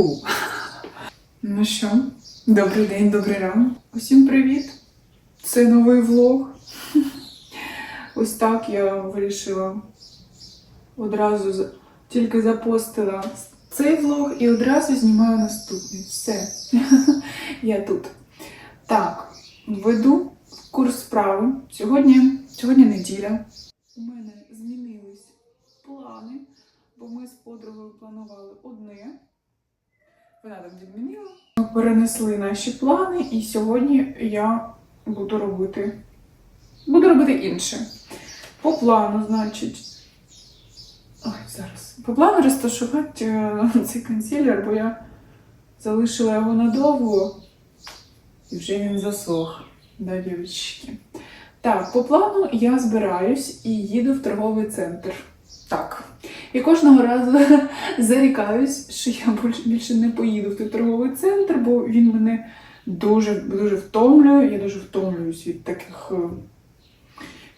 Йоу! Ну що, добрий день, добрий ранок. Усім привіт! Це новий влог. Ось так я вирішила одразу тільки запостила цей влог і одразу знімаю наступний. Все. Я тут. Так, веду курс справи. Сьогодні, сьогодні неділя. У мене змінились плани, бо ми з подругою планували одне. Вона там відмінила. Ми перенесли наші плани, і сьогодні я буду робити. Буду робити інше. По плану, значить. Ой, зараз. По плану розташувати е, цей консилер, бо я залишила його надовго. І вже він засох. Да, дівчатки. Так, по плану я збираюсь і їду в торговий центр. Так. І кожного разу зарікаюсь, що я більше не поїду в той торговий центр, бо він мене дуже, дуже втомлює. Я дуже втомлююсь від таких е,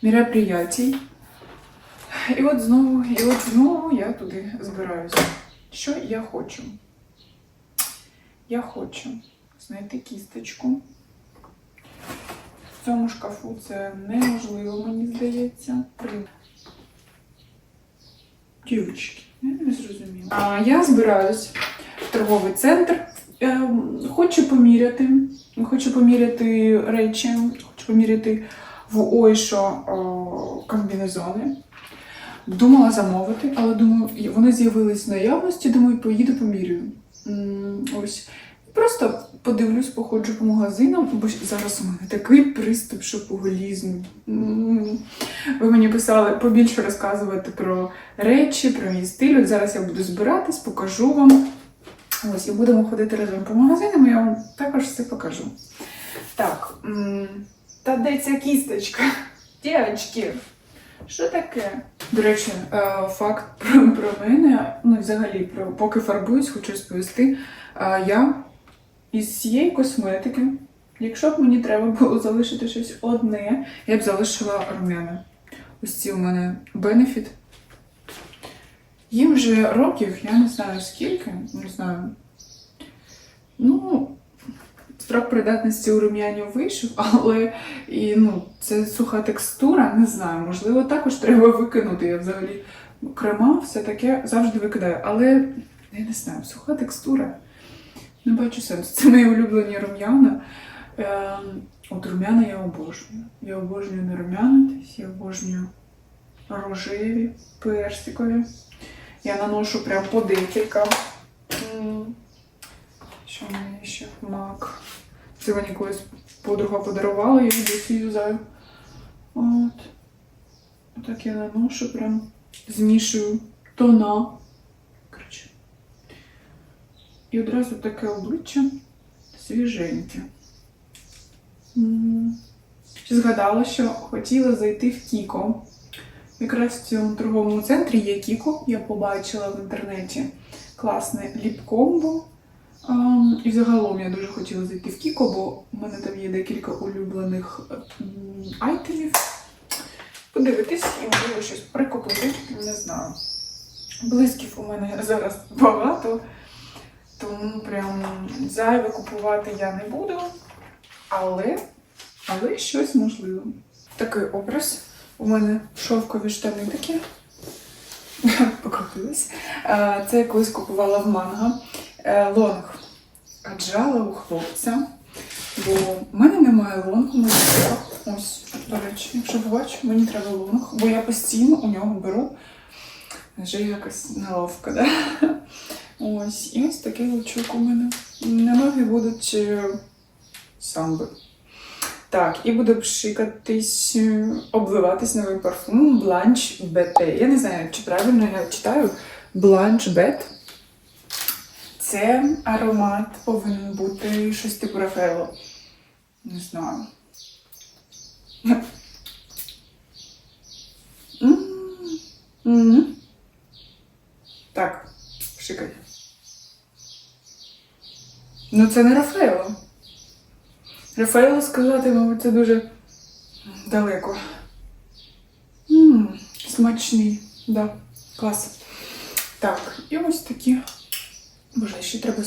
мероприятій. І от знову, і от знову я туди збираюся. Що я хочу? Я хочу знайти кісточку. В цьому шкафу це неможливо, мені здається. Дівчатки, я не зрозуміла. Я збираюсь в торговий центр. Ем, хочу поміряти. Хочу поміряти речі, хочу поміряти в Ойшо комбінезони. Думала замовити, але думаю, вони з'явились в наявності, думаю, поїду поміряю. Ось. Просто подивлюсь, походжу по магазинам, бо зараз у мене такий приступ шопоголізму. М. Ви мені писали побільше розказувати про речі, про мій стиль. От зараз я буду збиратись, покажу вам. Ось, і будемо ходити разом по магазинам, я вам також все покажу. Так, та де ця кісточка? Дівчатки, що таке? До речі, е, факт про, мене, ну взагалі, про поки фарбуюсь, хочу розповісти. Е, Я із цієї косметики, якщо б мені треба було залишити щось одне, я б залишила румяна. Ось ці у мене Benefit. Їм вже років, я не знаю скільки, не знаю. Ну, строк придатності у рум'янів вийшов, але і, ну, це суха текстура, не знаю. Можливо, також треба викинути. Я взагалі крема, все таке завжди викидаю. Але я не знаю, суха текстура. Не бачу сенсу. Це мої улюблені рум'яна. Ем, от рум'яна я обожнюю. Я обожнюю не рум'янитись, я обожнюю рожеві, персикові. Я наношу прям по декілька. Що в мене ще? Мак. Це мені колись подруга подарувала, я її досі юзаю. От. Отак я наношу, прям змішую тона. І одразу таке обличчя свіженьке. Згадала, що хотіла зайти в Кіко. Якраз в цьому торговому центрі є Кіко, я побачила в інтернеті класне ліп-комбо. І взагалом я дуже хотіла зайти в Кіко, бо в мене там є декілька улюблених айтемів. Подивитись і можливо щось прикупити, не знаю. Блисків у мене зараз багато, тому прям зайве купувати я не буду. Але, але щось можливо. Такий образ. У мене шовкові штани такі. Покрутились. Е, Це я колись купувала в манго. Е, Лонг. Аджала у хлопця. Бо в мене немає лонгу на руках. Ось, до речі, якщо побачу, мені треба лонг, бо я постійно у нього беру. Вже якось неловко, да? Ось, і ось такий лучок у мене. На ноги будуть е, самби. Так, і буду пшикатись, е, обливатись новим парфумом Blanche BT. Я не знаю, чи правильно я читаю Blanche Bet. Це аромат повинен бути щось типу Рафаело. Не знаю. Так, пшикай. Ну це не Рафаело. Рафаело сказати, мабуть, це дуже далеко. Ммм, смачний, да, клас. Так, і ось такі Боже, ще треба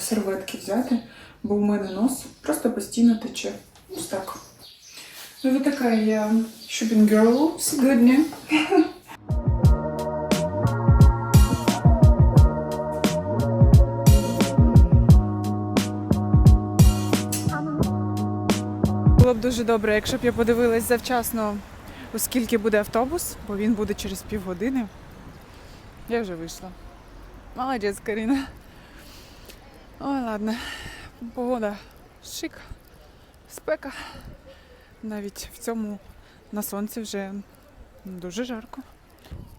серветки взяти, бо в мене нос просто постійно тече. Ось так. Ну, вот такая я girl сьогодні. дуже добре, якщо б я подивилась завчасно, оскільки буде автобус, бо він буде через півгодини. Я вже вийшла. Молодець, Каріна. Ой, ладно. Погода шик, спека. Навіть в цьому на сонці вже дуже жарко.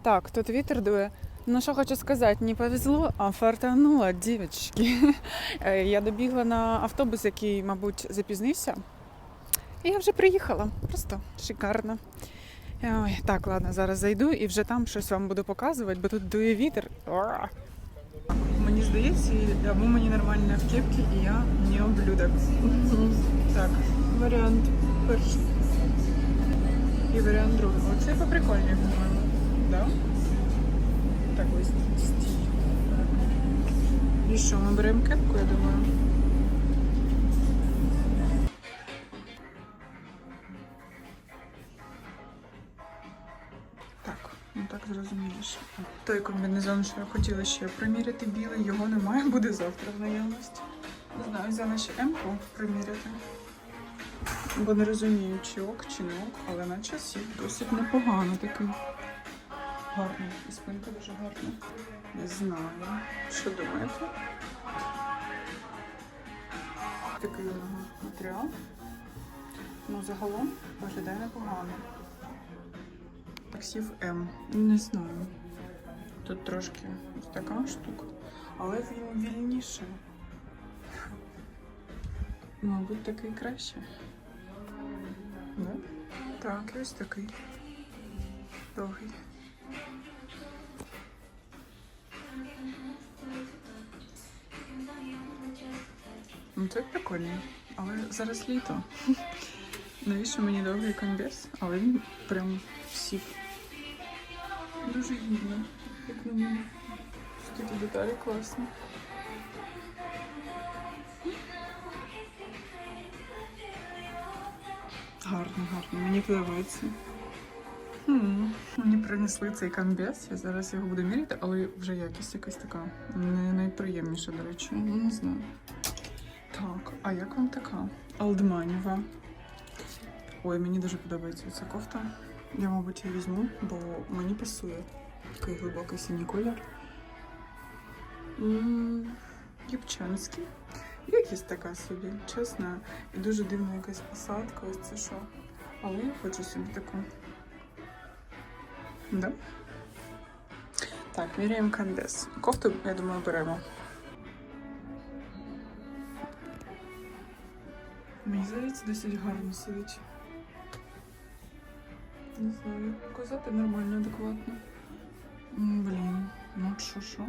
Так, тут вітер дує. Ну що хочу сказати, не повезло, а фартануло, дівчатки. Е, Я добігла на автобус, який, мабуть, запізнився. І я вже приїхала. Просто шикарно. Ой, так, ладно, зараз зайду і вже там щось вам буду показувати, бо тут дує вітер. Ура! Мені здається, або мені нормально в кепці, і я не облюдок. Так, варіант перший. І варіант другий. Оце поприкольніше, по-моєму. Да? Так ось. І що, ми беремо кепку, я думаю. Зрозуміліше. Той комбінезон, що я хотіла ще приміряти білий, його немає, буде завтра в наявності. Не знаю, взяла ще М-ку приміряти. Бо не розумію, чи ок, чи не ок, але наче сік досить непогано такий. Гарний. І спинка дуже гарна. Не знаю. Що думаєте? Такий у нього матеріал. Ну, загалом виглядає непогано. Таксів М. Не знаю. Тут трошки така штука. Але він вільніше. Мабуть, такий краще. Да? Так, ось такий. Довгий. Ну, це прикольно. Але зараз літо. Навіщо мені довгий комбез? Але він прям сів. Дуже гідно, як на мене. Такі деталі класні. Гарно, гарно, мені подобається. Хм. Мені принесли цей комбез, я зараз його буду міряти, але вже якість якась така. Не найприємніша, до речі. Ну, не знаю. Так, а як вам така? Алдманіва. Ой, мені дуже подобається ця кофта. Я, мабуть, її візьму, бо мені пасує такий глибокий синій колір. М, Юбчанський. Якісь така собі, чесно. І дуже дивна якась посадка, ось це що. Але я хочу собі таку. Да? Так, міряємо кандес. Кофту, я думаю, беремо. Мені здається, досить гарно сидить. Не знаю, як казати нормально, адекватно. М, Блін, ну що що?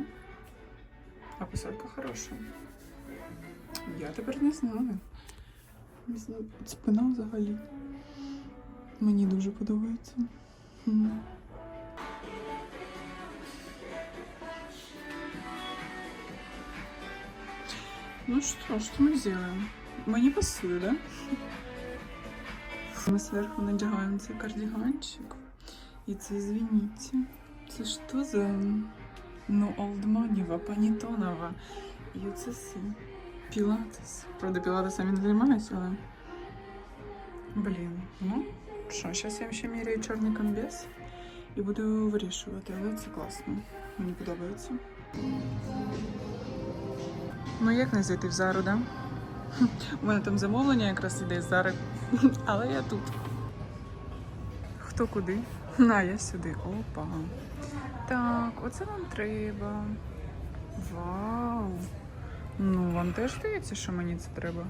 А посадка хороша. Я тепер не знаю. Не знаю, от спина взагалі. Мені дуже подобається. М. Ну что, что мы сделаем? Мені пасує, да? Ми зверху надягаємо цей кардиганчик. І це, извините, це що за ну, олдманіва, панітонова. І оце все. Пілатес. Правда, пілатесом я не займаюся, але. Блін, ну що, зараз я ще міряю чорний комбез і буду вирішувати, але це класно. Мені подобається. Ну, як не зайти в Зару, да? У мене там замовлення якраз іде з Зари, але я тут. Хто куди? На, я сюди. Опа. Так, оце вам треба. Вау. Ну, вам теж здається, що мені це треба?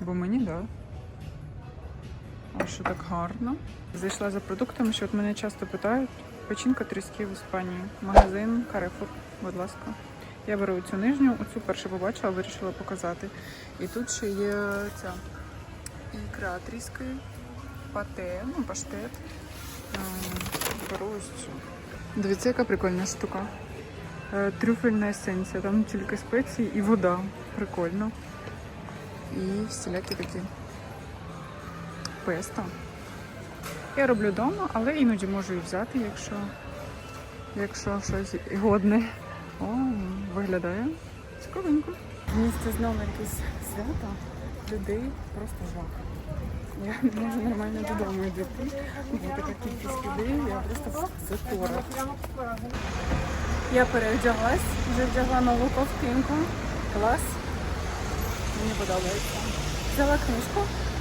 Бо мені так. Да. А що так гарно? Зайшла за продуктами, що от мене часто питають. Печінка тріски в Іспанії. Магазин Carrefour, будь ласка. Я беру цю нижню, оцю першу побачила, вирішила показати. І тут ще є ця ікра тріски, пате, ну, паштет. Ем, Беру ось цю. Дивіться, яка прикольна штука. Е, Трюфельна есенція, там тільки спеції і вода. Прикольно. І всілякі такі песто. Я роблю вдома, але іноді можу і взяти, якщо, якщо щось годне. О, виглядає цікавенько. Місце знову якесь свято, людей просто жах. Я не можу нормально додому йти, бо така кількість людей, я просто затора. Я переодяглась, вже вдягла нову ковтинку. Клас. Мені подобається. Взяла книжку,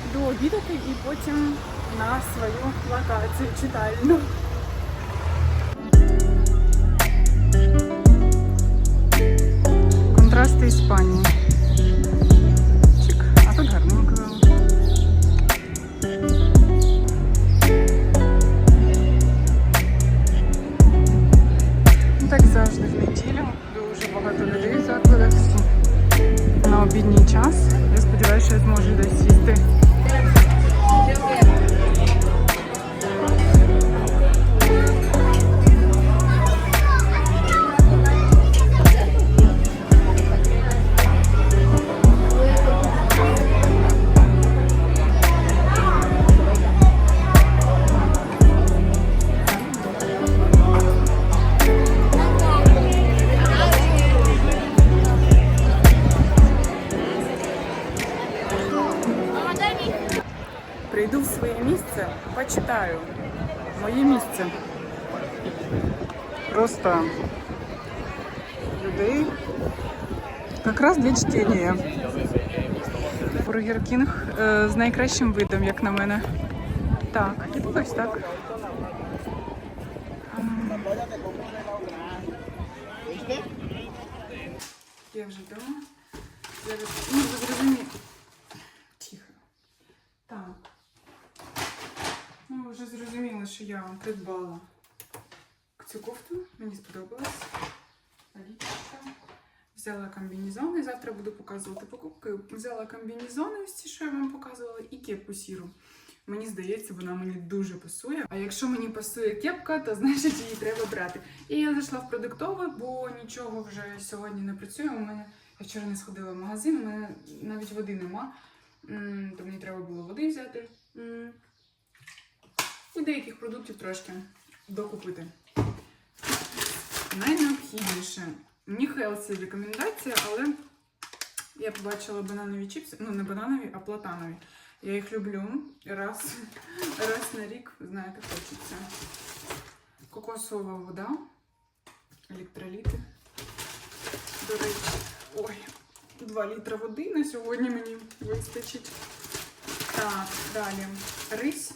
йду обідати і потім на свою локацію читальну. Контрасти Іспанії. Бургер Кінг е, з найкращим видом, як на мене. Так, і тут ось так. Я вже вдома. Зараз, ну, ви зрозумієте. Тихо. Так. Ну, вже зрозуміли, що я придбала цю кофту. Мені сподобалась. Лічка. Взяла комбінезон і завтра буду показувати покупки. Взяла комбінезони, ось ці, що я вам показувала, і кепку сіру. Мені здається, вона мені дуже пасує. А якщо мені пасує кепка, то значить її треба брати. І я зайшла в продуктовий, бо нічого вже сьогодні не працює. У мене я вчора не сходила в магазин, у мене навіть води нема. То мені треба було води взяти. І деяких продуктів трошки докупити. Найнеобхідніше. Не хелсі рекомендація, але я побачила бананові чіпси. Ну, не бананові, а платанові. Я їх люблю. Раз, раз на рік, знаєте, хочеться. Кокосова вода, електроліти. До речі, ой, 2 літра води на сьогодні мені вистачить. Так, далі. Рис.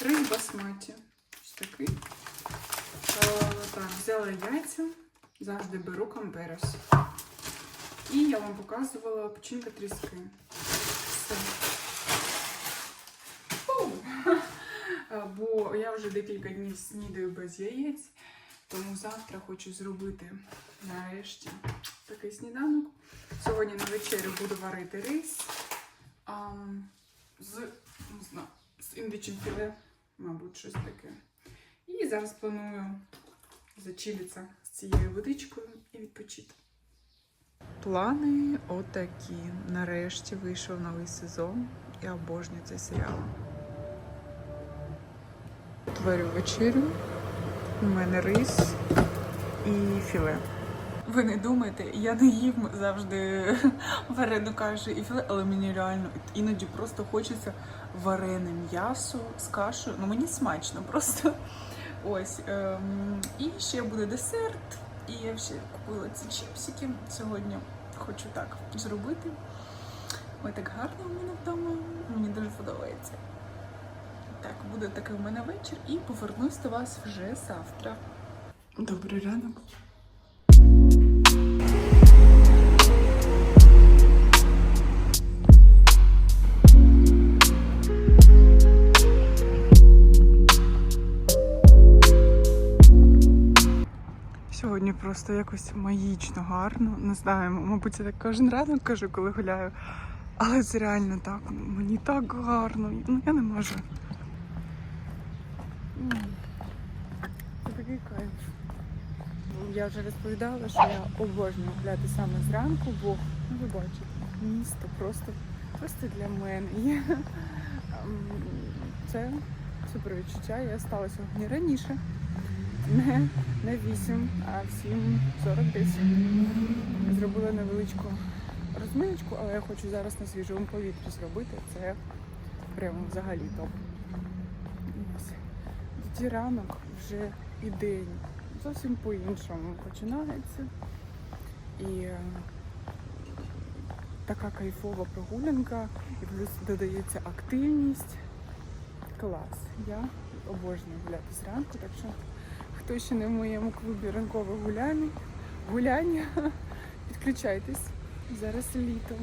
Рис басматі. Ось такий. Е, так, взяла яйця. Завжди беру камперес. І я вам показувала печінка тріски. Все. Бо я вже декілька днів снідаю без яєць, тому завтра хочу зробити нарешті такий сніданок. Сьогодні на вечерю буду варити рис а, з, не знаю, з індичим філе, мабуть, щось таке. І зараз планую зачилитися з цією водичкою і відпочити. Плани отакі. Нарешті вийшов новий сезон. Я обожнюю цей серіал. Творю вечерю. У мене рис і філе. Ви не думайте, я не їм завжди варену кашу і філе, але мені реально іноді просто хочеться варене м'ясо з кашею. Ну мені смачно просто. Ось. Ем, і ще буде десерт. І я ще купила ці чіпсики. Сьогодні хочу так зробити. Ой, так гарно в мене вдома. Мені дуже подобається. Так, буде такий в мене вечір і повернусь до вас вже завтра. Добрий ранок. Просто якось магічно гарно. Не знаю, мабуть, я так кожен ранок кажу, коли гуляю. Але це реально так. Мені так гарно. Ну я не можу. Це такий кайф. я вже розповідала, що я обожнюю гуляти саме зранку, бо ну, ви бачите, місто просто, просто для мене є. Ем, Це супер відчуття. Я стала сьогодні раніше. Не, не 8, а в 7.40 десь. Зробила невеличку розминочку, але я хочу зараз на свіжому повітрі зробити. Це прямо взагалі топ. Тоді ранок вже і день зовсім по-іншому починається. І е, така кайфова прогулянка, і плюс додається активність. Клас. Я обожнюю гуляти зранку, так що хто ще не в моєму клубі ранкове гуляння, гуляння, підключайтесь. Зараз літо,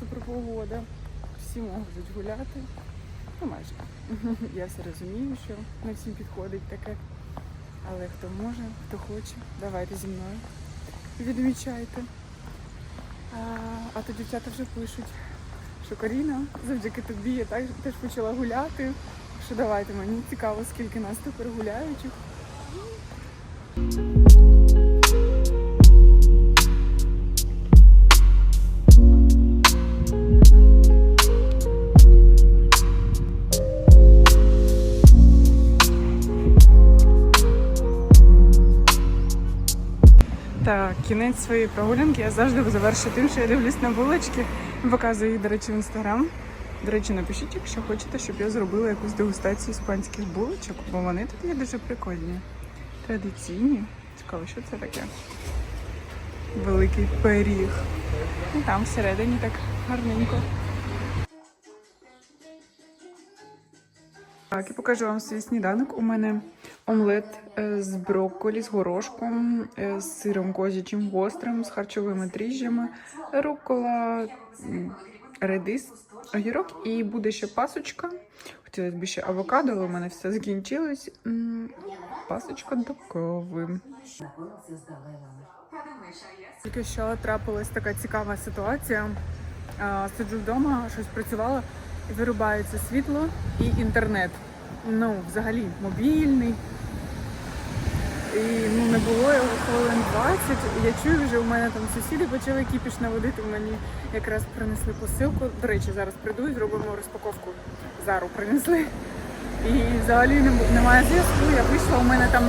супер погода. Всі можуть гуляти. Ну, майже. Я все розумію, що не всім підходить таке. Але хто може, хто хоче, давайте зі мною. Відмічайте. А, а то дівчата вже пишуть, що Каріна, завдяки тобі я теж почала гуляти. Що давайте, мені цікаво, скільки нас тепер гуляючих. Так, кінець своєї прогулянки я завжди завершу тим, що я дивлюсь на булочки. Показую їх, до речі, в інстаграм. До речі, напишіть, якщо хочете, щоб я зробила якусь дегустацію іспанських булочок, бо вони тут є дуже прикольні. Традиційні. Цікаво, що це таке? Великий пиріг. І там всередині так гарненько. Так, і покажу вам свій сніданок. У мене омлет е, з брокколі, з горошком, е, з сиром козячим гострим, з харчовими дріжджами, рукола, редис, огірок і буде ще пасочка. Хотілося б ще авокадо, але у мене все закінчилось. Пасочка до кави. Тільки що трапилась така цікава ситуація. Сиджу вдома, щось працювала, вирубається світло і інтернет. Ну, взагалі, мобільний. І ну, не було його хвилин 20. Я чую, вже у мене там сусіди почали кіпіш наводити. Мені якраз принесли посилку. До речі, зараз прийду і зробимо розпаковку. Зару принесли. І взагалі немає зв'язку. Я вийшла, у мене там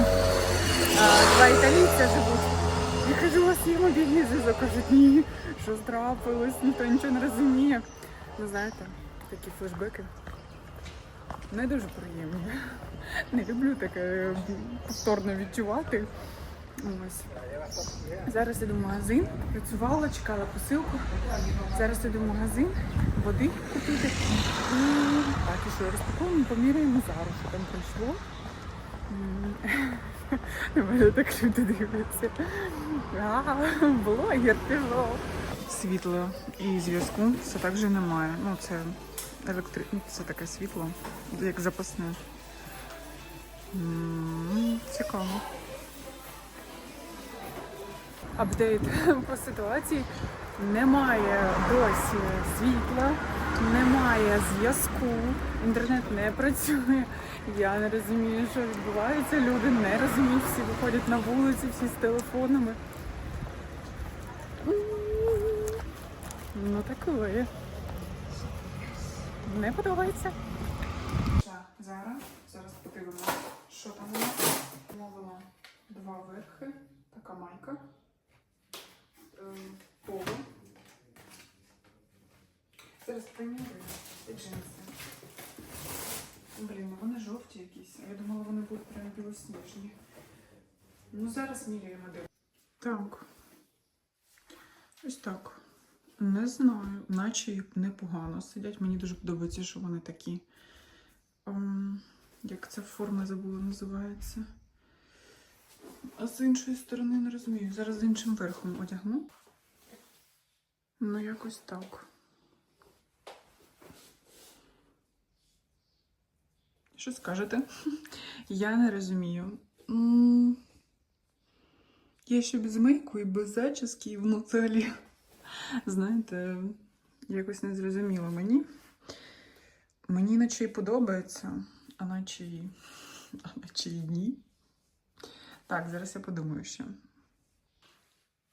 а, два італійця живуть. Я кажу, у вас є мобільний зв'язок. Кажуть, ні, що трапилось, ніхто нічого не розуміє. Ну знаєте, такі флешбеки не дуже приємні. Не люблю таке повторно відчувати. Ось. Зараз іду в магазин, працювала, чекала посилку. Зараз іду в магазин, води купити. І так, і що розпаковуємо, поміряємо зараз, що там прийшло. На мене так люди дивляться. Блогер пішов. Світло і зв'язку все так же немає. Ну, це електри... ну, це таке світло, як запасне. Цікаво. Апдейт по ситуації. Немає досі світла, немає зв'язку, інтернет не працює. Я не розумію, що відбувається. Люди не розуміють, всі виходять на вулиці, всі з телефонами. Ну такое. Не подобається. Зараз, зараз подивимося, що там у нас. Замовила два верхи, така майка, ем, поло. Зараз примірюю і джинси. Блін, ну вони жовті якісь, я думала, вони будуть прям білосніжні. Ну зараз міряємо. Так. Ось так. Не знаю, наче непогано сидять. Мені дуже подобається, що вони такі. ем, як ця форма забула називається. А з іншої сторони не розумію. Зараз з іншим верхом одягну. Ну, якось так. Що скажете? Я не розумію. Я ще без мейку і без зачіски, і взагалі. Знаєте, якось не зрозуміло мені. Мені наче і подобається, а наче і, а наче і ні. Так, зараз я подумаю ще.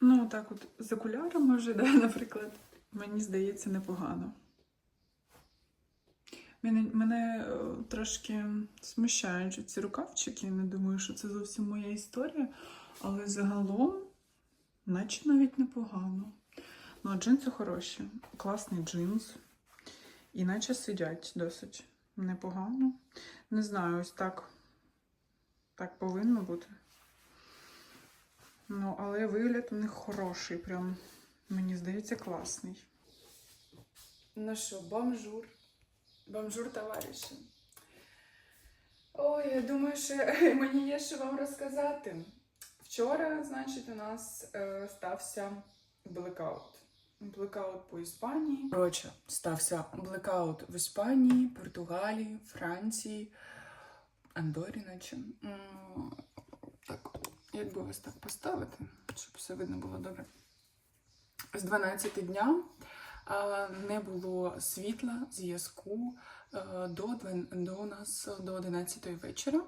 Ну, так от з окулярами вже, да, наприклад, мені здається непогано. Мене, мене е, трошки смущають ці рукавчики. Не думаю, що це зовсім моя історія, але загалом, наче навіть непогано. Ну, джинси хороші. Класний джинс. І наче сидять досить непогано. Не знаю, ось так, так повинно бути. Ну, але вигляд у них хороший, прям, мені здається, класний. Ну що, бомжур. Бомжур, товариші. Ой, я думаю, що мені є що вам розказати. Вчора, значить, у нас е, стався блекаут. Блекаут по Іспанії. Коротше, стався блекаут в Іспанії, Португалії, Франції, Андорі, наче. Так, як би вас так поставити, щоб все видно було добре. З 12 дня не було світла, зв'язку до, до нас до 11 вечора.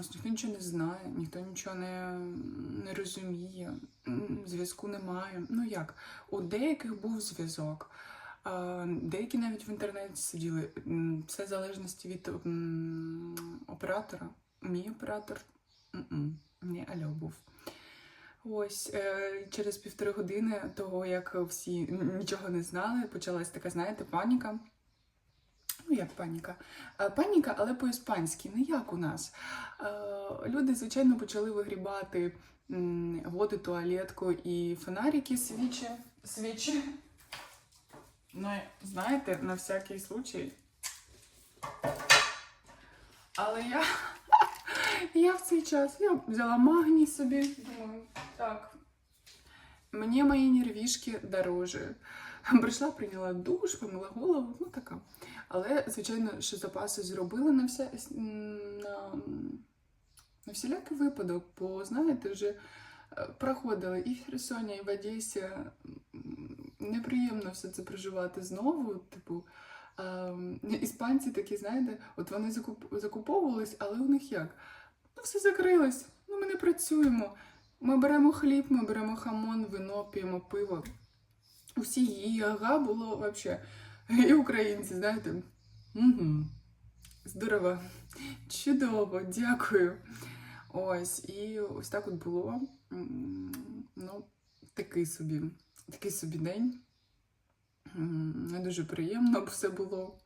Ось Ніхто нічого не знає, ніхто нічого не, не розуміє, зв'язку немає. Ну як, у деяких був зв'язок, деякі навіть в інтернеті сиділи. Це в залежності від оператора. Мій оператор не альо був. Ось е, через півтори години того, як всі нічого не знали, почалась така, знаєте, паніка. Як паніка? Е, Паніка, але по-іспанськи, не як у нас. Е, Люди, звичайно, почали вигрібати м, воду, туалетку і фонарики, свічі. свічі. Ну, знаєте, на всякий случай. Але я, я в цей час я взяла магній собі. Думаю, так. Мені мої нервішки дороже. Прийшла, прийняла душ, помила голову, ну така. Але, звичайно, що запаси зробила на, вся, на, на всілякий випадок, бо, знаєте, вже е, проходили і в Херсоні, і в Одесі. Неприємно все це проживати знову. Типу, іспанці такі, знаєте, от вони закуп, закуповувались, але у них як? Ну, все закрилось, ну ми не працюємо. Ми беремо хліб, ми беремо хамон, вино, п'ємо пиво. Усі її ага було вообще. І українці, знаєте. Угу. Здорово. Чудово, дякую. Ось, і ось так от було. Ну, такий собі, такий собі день. Не дуже приємно все було.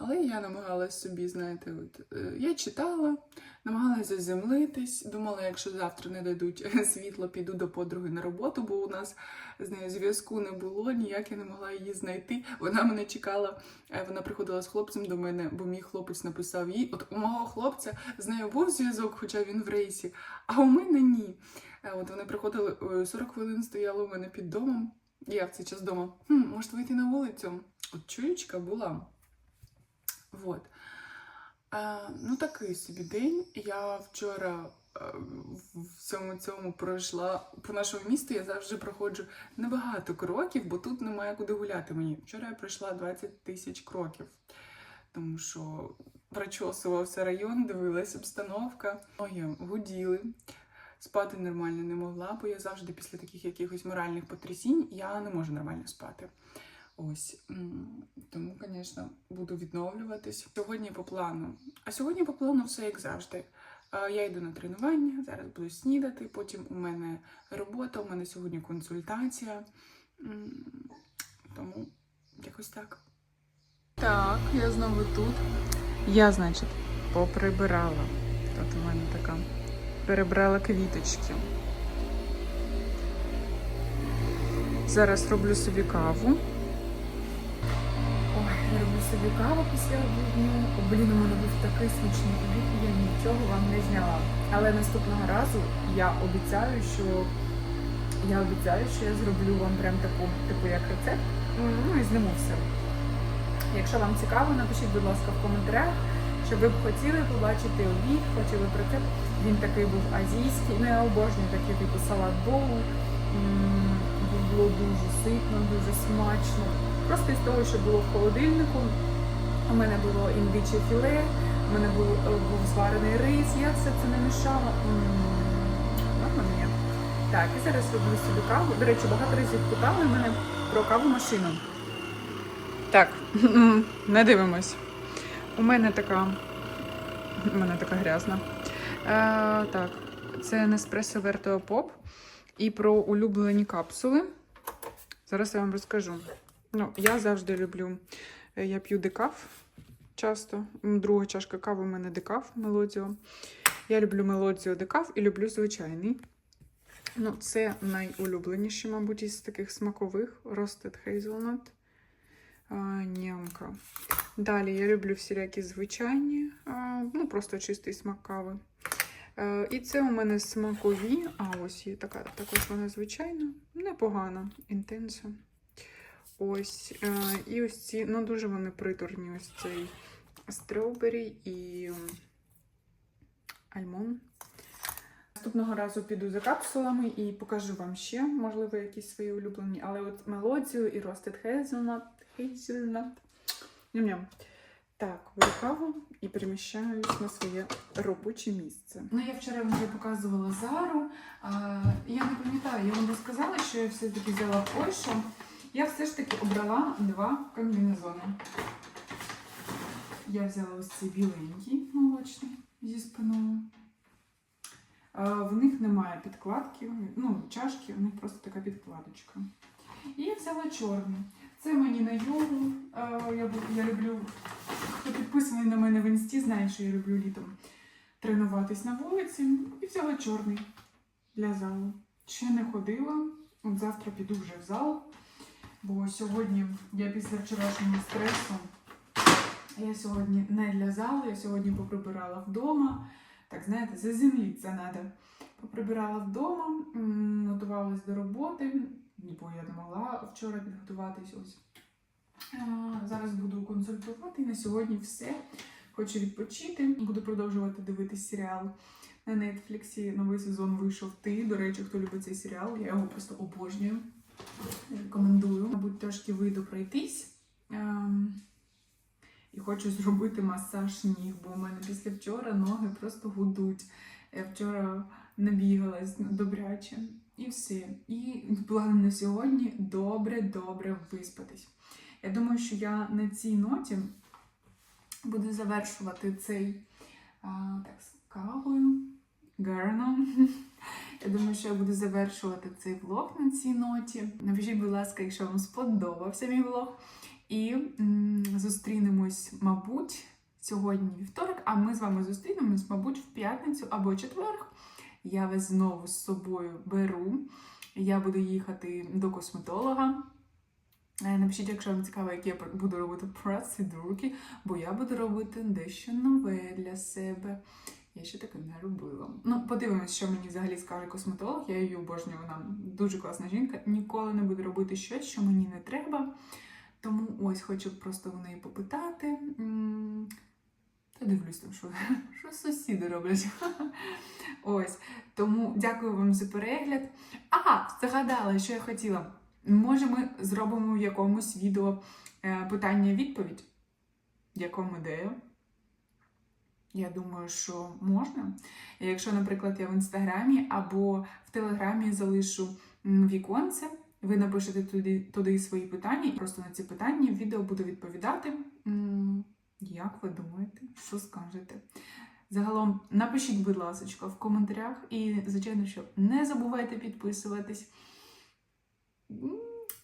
Але я намагалась собі, знаєте, от, е, я читала, намагалася заземлитись, думала, якщо завтра не дадуть світло, піду до подруги на роботу, бо у нас з нею зв'язку не було, ніяк я не могла її знайти. Вона мене чекала, е, вона приходила з хлопцем до мене, бо мій хлопець написав їй. От у мого хлопця з нею був зв'язок, хоча він в рейсі, а у мене ні. Е, От вони приходили, е, 40 хвилин стояли у мене під домом. Я в цей час вдома. Хм, може вийти на вулицю? От чуючка була. Вот. Ну, такий собі день. Я вчора е, в цьому цьому пройшла по нашому місту. Я завжди проходжу небагато кроків, бо тут немає куди гуляти мені. Вчора я пройшла 20 тисяч кроків, тому що прочосувався район, дивилась обстановка. Ноги гуділи. Спати нормально не могла, бо я завжди після таких якихось моральних потрясінь я не можу нормально спати. Ось тому, звісно, буду відновлюватись. Сьогодні по плану. А сьогодні по плану все як завжди. Я йду на тренування, зараз буду снідати. Потім у мене робота, у мене сьогодні консультація. Тому якось так. Так, я знову тут. Я, значить, поприбирала. Тут у мене така перебрала квіточки. Зараз роблю собі каву. Собі каву після обідню. Блін, у мене був такий смачний обід, і я нічого вам не зняла. Але наступного разу я обіцяю, що я обіцяю, що я зроблю вам прям таку, типу як рецепт. Ну і зніму все. Якщо вам цікаво, напишіть, будь ласка, в коментарях, що ви б хотіли побачити обід, хотіли б рецепт. Він такий був азійський, ну я обожнюю такий типу салат боу. Було дуже ситно, дуже смачно. Просто із того, що було в холодильнику. У мене було індиче філе, у мене був, е, був зварений рис, я все це намішала. М, Мама мія. Так, і зараз роблю собі каву. До речі, багато разів питали мене про каву машину. Так, не дивимось. У мене така. У мене така грязна. Е, так, це Nespresso Vertuo Pop. І про улюблені капсули. Зараз я вам розкажу. Ну, я завжди люблю. е, Я п'ю декаф часто. Друга чашка кави у мене декаф мелодіо. Я люблю мелодіо декаф і люблю звичайний. Ну, це найулюбленіші, мабуть, із таких смакових Roasted Hazelnut. А, нямка. Далі я люблю всілякі звичайні, а, ну просто чистий смак кави. Е, І це у мене смакові. А ось є така, також вона звичайна, непогана, інтенса. Ось. е, І ось ці, ну дуже вони приторні. Ось цей стrawberry і альмон. Наступного разу піду за капсулами і покажу вам ще, можливо, якісь свої улюблені. Але от мелодію і Roasted Hazelnut, Hazelnut. Ням-ням. Так, беру і переміщаюсь на своє робоче місце. Ну, я вчора вже показувала Зару. А, я не пам'ятаю, я вам розказала, що я все-таки взяла в Польщу. Я все ж таки обрала два комбінезони. Я взяла ось цей біленький молочний зі спиною. В них немає підкладки, ну, чашки, у них просто така підкладочка. І я взяла чорний. Це мені на йогу. Я, я люблю, хто підписаний на мене в інсті, знає, що я люблю літом тренуватись на вулиці. І взяла чорний для залу. Ще не ходила. От завтра піду вже в зал. Бо сьогодні я після вчорашнього стресу. Я сьогодні не для залу, я сьогодні поприбирала вдома. Так, знаєте, заземліться треба. Поприбирала вдома, готувалась до роботи, бо я не могла вчора підготуватись. Зараз буду консультувати. І на сьогодні все. Хочу відпочити. Буду продовжувати дивитись серіал на Нетфліксі. Новий сезон вийшов ти. До речі, хто любить цей серіал, я його просто обожнюю. Рекомендую. Мабуть, трошки вийду пройтись. Ем, І хочу зробити масаж ніг, бо у мене після вчора ноги просто гудуть. Я вчора набігалась добряче. І все. І план на сьогодні добре-добре виспатись. Я думаю, що я на цій ноті буду завершувати цей а, так, з кавою, гарно. Я думаю, що я буду завершувати цей влог на цій ноті. Напишіть, будь ласка, якщо вам сподобався мій влог. І м, зустрінемось, мабуть, сьогодні вівторок, а ми з вами зустрінемось, мабуть, в п'ятницю або четверг. Я вас знову з собою беру. Я буду їхати до косметолога. Е, Напишіть, якщо вам цікаво, які я буду робити процедурки, бо я буду робити дещо нове для себе. Я ще таке не робила. Ну, подивимось, що мені взагалі скаже косметолог. Я її обожнюю, вона дуже класна жінка. Ніколи не буду робити щось, що мені не треба. Тому ось хочу просто в неї попитати. Та дивлюсь там, що, що сусіди роблять. Ось. Тому дякую вам за перегляд. А, згадала, що я хотіла. Може, ми зробимо в якомусь відео е, питання-відповідь? Якому ідею? Я думаю, що можна. Якщо, наприклад, я в інстаграмі або в телеграмі залишу віконце, ви напишете туди, туди свої питання, і просто на ці питання в відео буду відповідати. Як ви думаєте, що скажете? Загалом напишіть, будь ласка, в коментарях. І, звичайно, що не забувайте підписуватись.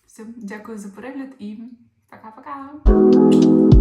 Все, дякую за перегляд і пока-пока!